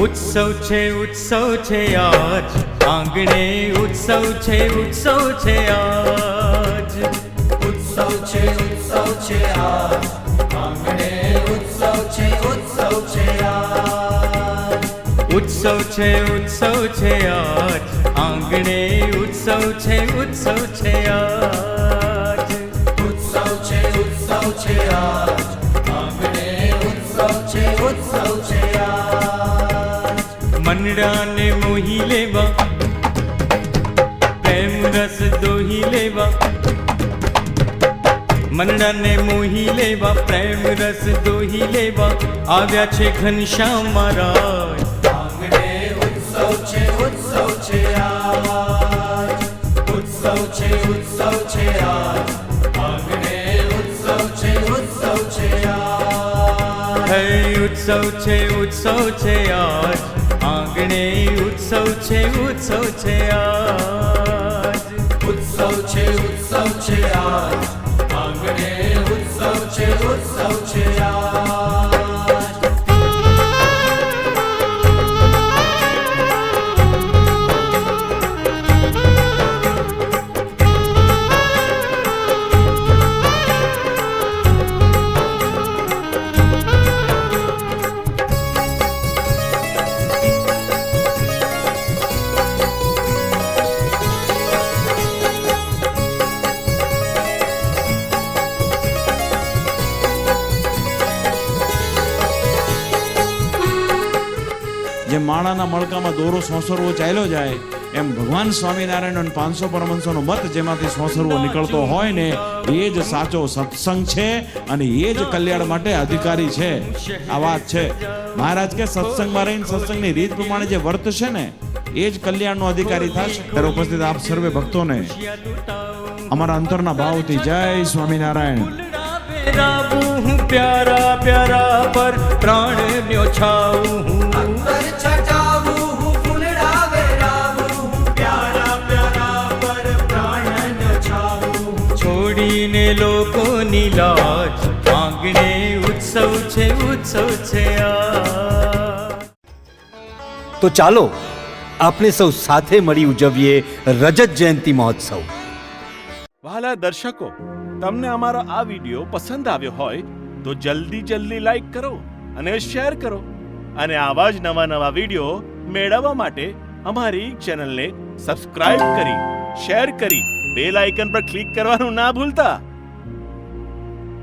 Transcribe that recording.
ઉત્સવ છે ઉત્સવ છે આજ. આંગણે ઉત્સવ છે ઉત્સવ છે આજ. ઉત્સવ છે ઉત્સવ છે આજ. આંગણે ઉત્સવ છે ઉત્સવ છે આજ. ઉત્સવ છે ઉત્સવ છે આજ. આંગણે ઉત્સવ છે ઉત્સવ છે આજ. ઉત્સવ છે ઉત્સવ છે આજ. આંગણે ઉત્સવ છે ઉત્સવ છે મનડાને મોહી લેવા પ્રેમ રસ દોહી લેવા મનડાને મોહી લેવા પ્રેમ રસ દોહી લેવા આવ્યા છે ઘનશ્યામ મહારાજ ઉત્સવ છે ઉત્સવ છે આજ ઉત્સવ છે ઉત્સવ છે આજ આંગણે ઉત્સવ છે ઉત્સવ છે આજ ઉત્સવ છે ઉત્સવ છે આજ આંગણે ઉત્સવ છે ઉત્સવ છે આજ. ઉત્સવ છે ઉત્સવ છે આજ. આંગણે ઉત્સવ છે ઉત્સવ છે આજ. જેમ માણાના મણકામાં દોરો સોસરવો ચાલ્યો જાય, એમ ભગવાન સ્વામિનારાયણ પાંચસો પરમહંસોનો મત જેમાંથી સોસરવો નીકળતો હોય ને, એ જ સાચો સત્સંગ છે અને એ જ કલ્યાણ માટે અધિકારી છે. આ વાત છે. મહારાજ કે સત્સંગમાં રહીને સત્સંગની રીત પ્રમાણે જે વર્ત છે ને, એ જ કલ્યાણનો અધિકારી થશે. ત્યારે ઉપસ્થિત આપ સર્વે ભક્તોને અમારા અંતરના ભાવથી જય સ્વામિનારાયણ. પ્રાણ ન્યોછાવું. હું લોકોની લાજ આંગણે ઉત્સવ છે ઉત્સવ છે આ. તો ચાલો આપણે સૌ સાથે મળી ઉજવીએ રજત જયંતિ મહોત્સવ. વહાલા દર્શકો તમને અમારો આ વિડિયો પસંદ આવ્યો હોય તો જલ્દી જલ્દી લાઈક કરો અને શેર કરો અને આવા જ નવા નવા વિડિયો મેળવવા માટે અમારી ચેનલને સબસ્ક્રાઇબ કરી શેર કરી બેલ આઇકન પર ક્લિક કરવાનું ના ભૂલતા.